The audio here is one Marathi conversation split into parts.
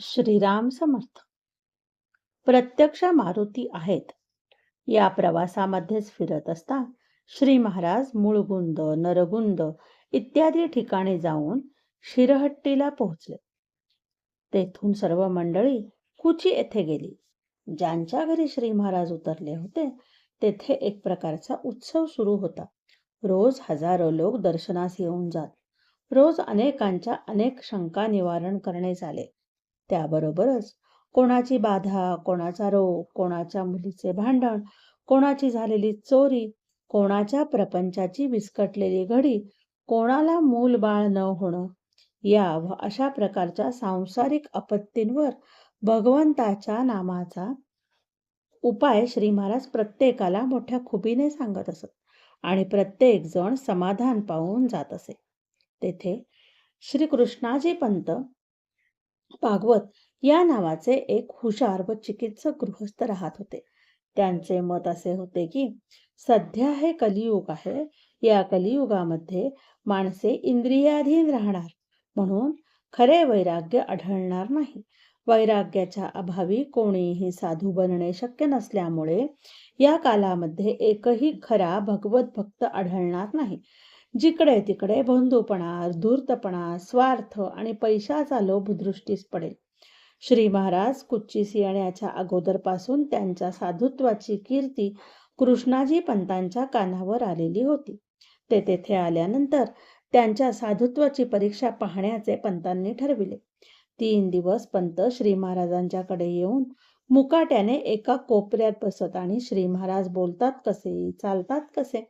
श्रीराम समर्थ. प्रत्यक्ष मारुती आहेत. या प्रवासामध्येच फिरत असता श्री महाराज मुळगुंद नरगुंद इत्यादी ठिकाणी जाऊन शिरहट्टीला पोहोचले. तेथून सर्व मंडळी कुची येथे गेली. ज्यांच्या घरी श्री महाराज उतरले होते तेथे एक प्रकारचा उत्सव सुरू होता. रोज हजारो लोक दर्शनास येऊन जात. रोज अनेकांच्या अनेक शंका निवारण करणे झाले. त्याबरोबरच कोणाची बाधा कोणाचा रोग कोणाच्या मुलीचे भांडण कोणाची झालेली चोरी कोणाच्या प्रपंचाची विस्कटलेली घडी कोणाला मूल बाळ न होणं या व अशा प्रकारच्या सांसारिक आपत्तींवर भगवंताच्या नामाचा उपाय श्री महाराज प्रत्येकाला मोठ्या खुबीने सांगत असत आणि प्रत्येक जण समाधान पाहून जात असे. तेथे श्री कृष्णाजी पंत भागवत या नावाचे एक हुशार व चिकित्सक गृहस्थ राहत होते. त्यांचे मत असे होते की सध्या हे कलियुग आहे. या कलियुगामध्ये माणसे इंद्रियाधीन राहणार म्हणून खरे वैराग्य आढळणार नाही. वैराग्याच्या अभावी कोणीही साधू बनणे शक्य नसल्यामुळे या कालामध्ये एकही खरा भगवत भक्त आढळणार नाही. जिकडे तिकडे बंधूपणा धूर्तपणा स्वार्थ आणि पैशाचा लोभ दृष्टीस पडेल. श्री महाराज कुच्चीस येण्याच्या अगोदरपासून त्यांच्या साधुत्वाची कीर्ती कृष्णाजी पंतांच्या कानावर आलेली होती. ते तेथे आल्यानंतर त्यांच्या साधुत्वाची परीक्षा पाहण्याचे पंतांनी ठरविले. तीन दिवस पंत श्री महाराजांच्याकडे येऊन मुकाट्याने एका कोपऱ्यात बसत आणि श्री महाराज बोलतात कसे चालतात कसे?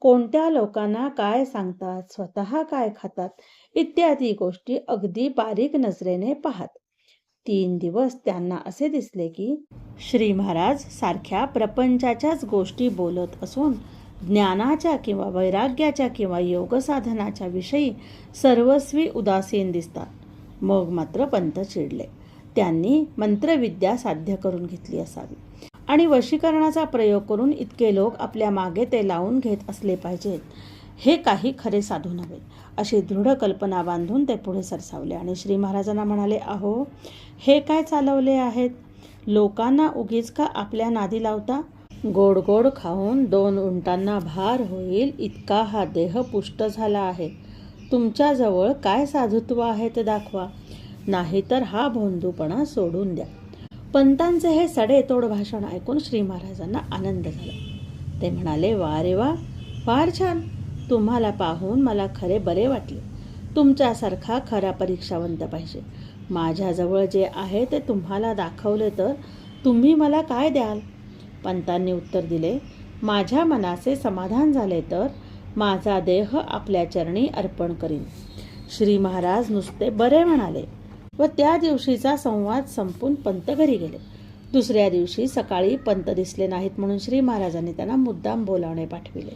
कोणत्या लोकांना काय सांगतात स्वतः काय खातात इत्यादी गोष्टी अगदी बारीक नजरेने पाहत. तीन दिवस त्यांना असे दिसले की श्री महाराज सारख्या प्रपंचाच्याच गोष्टी बोलत असून ज्ञानाच्या किंवा वैराग्याच्या किंवा योगसाधनाच्या विषयी सर्वस्वी उदासीन दिसतात. मग मात्र पंत चिडले. त्यांनी मंत्रविद्या साध्य करून घेतली असावी. आणि वशीकरणाचा प्रयोग करून इतके लोक आपल्या मागे ते लावून घेत असले पाहिजेत. हे काही खरे साधू नव्हे. अशी दृढ कल्पना बांधून ते पुढे सरसावले आणि श्री महाराजांना म्हणाले अहो हे काय चालवले आहेत? लोकांना उगीच का आपल्या नादी लावता? गोड गोड खाऊन दोन उंटांना भार होईल इतका हा देह पुष्ट झाला आहे. तुमच्याजवळ काय साधुत्व आहे ते दाखवा. नाहीतर हा भोंदूपणा सोडून द्या. पंतांचे हे सडेतोड भाषण ऐकून श्री महाराजांना आनंद झाला. ते म्हणाले वा रे वा फार छान. तुम्हाला पाहून मला खरे बरे वाटले. तुमच्यासारखा खरा परीक्षावंत पाहिजे. माझ्याजवळ जे आहे ते तुम्हाला दाखवले तर तुम्ही मला काय द्याल? पंतांनी उत्तर दिले माझ्या मनाचे समाधान झाले तर माझा देह आपल्या चरणी अर्पण करीन. श्री महाराज नुसते बरे म्हणाले. व त्या दिवशीचा संवाद संपून पंत घरी गेले. दुसऱ्या दिवशी सकाळी पंत दिसले नाहीत म्हणून श्री महाराजांनी त्यांना मुद्दाम बोलावणे पाठविले.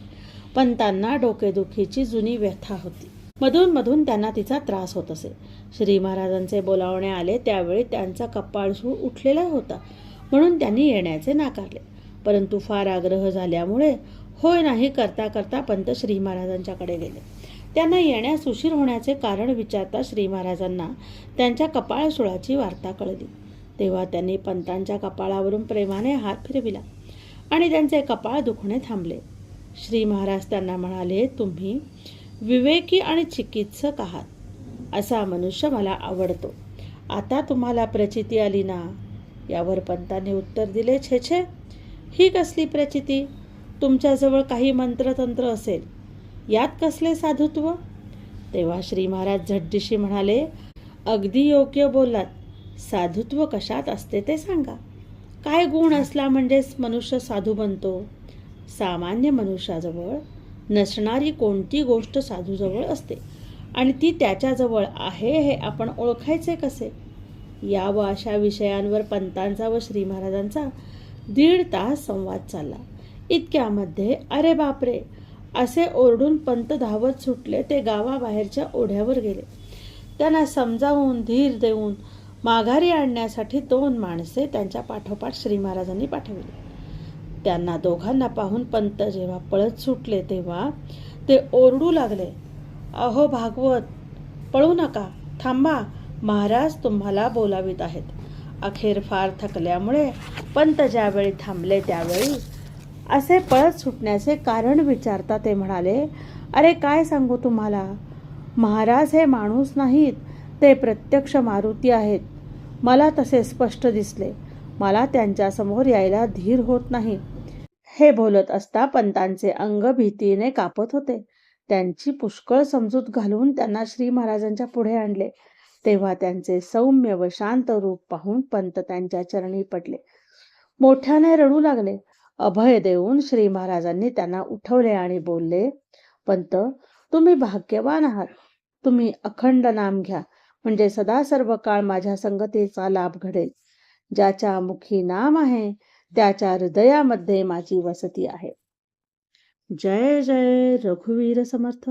पंतांना डोकेदुखीची जुनी व्यथा होती. मधून मधून त्यांना तिचा त्रास होत असे. श्री महाराजांचे बोलावणे आले त्यावेळी त्यांचा कपाळसूळ उठलेला होता म्हणून त्यांनी येण्याचे नाकारले. परंतु फार आग्रह झाल्यामुळे होय नाही करता करता पंत श्री महाराजांच्याकडे गेले. त्यांना येण्यास उशीर होण्याचे कारण विचारता श्री महाराजांना त्यांच्या कपाळसुळाची वार्ता कळली. तेव्हा त्यांनी पंतांच्या कपाळावरून प्रेमाने हात फिरविला आणि त्यांचे कपाळ दुखणे थांबले. श्री महाराज त्यांना म्हणाले तुम्ही विवेकी आणि चिकित्सक आहात. असा मनुष्य मला आवडतो. आता तुम्हाला प्रचिती आली ना? यावर पंतांनी उत्तर दिले छे छे. ही कसली प्रचिती? तुमच्याजवळ काही मंत्रतंत्र असेल. यात कसले साधुत्व? तेव्हा श्री महाराज झड्डीशी म्हणाले अगदी योग्य बोलात साधुत्व कशात असते ते सांगा. काय गुण असला म्हणजेच मनुष्य साधू बनतो? सामान्य मनुष्याजवळ नसणारी कोणती गोष्ट साधूजवळ असते? आणि ती त्याच्याजवळ आहे हे आपण ओळखायचे कसे? या व अशा विषयांवर पंतांचा व श्री महाराजांचा दीड तास संवाद चालला. इतक्यामध्ये अरे बापरे! असे ओरडून पंत धावत सुटले. ते गावाबाहेरच्या ओढ्यावर गेले. त्यांना समजावून धीर देऊन माघारी आणण्यासाठी दोन माणसे त्यांच्या पाठोपाठ श्री महाराजांनी पाठवली. त्यांना दोघांना पाहून पंत जेव्हा पळत सुटले तेव्हा ते ओरडू लागले. अहो भागवत पळू नका. थांबा. महाराज तुम्हाला बोलावित आहेत. अखेर फार थकल्यामुळे पंत ज्यावेळी थांबले त्यावेळी असे पळत सुटण्याचे कारण विचारता ते म्हणाले अरे काय सांगू तुम्हाला? महाराज हे माणूस नाहीत. ते प्रत्यक्ष मारुती आहेत. मला तसे स्पष्ट दिसले. मला त्यांच्यासमोर यायला धीर होत नाही. हे बोलत असता पंतांचे अंग भीतीने कापत होते. त्यांची पुष्कळ समजूत घालून त्यांना श्री महाराजांच्या पुढे आणले. तेव्हा त्यांचे सौम्य व शांत रूप पाहून पंत त्यांच्या चरणी पडले. मोठ्याने रडू लागले. अभय देऊन श्री महाराजांनी त्यांना उठवले आणि बोलले पंत तुम्ही भाग्यवान आहात. तुम्ही अखंड नाम घ्या. म्हणजे सदा सर्व काळ माझ्या संगतीचा लाभ घडेल. ज्याच्या मुखी नाम आहे त्याच्या हृदयामध्ये माझी वसती आहे. जय जय रघुवीर समर्थ.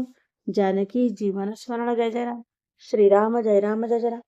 जानकी जीवन स्मरण जय जय राम. श्रीराम जय राम जय जय राम.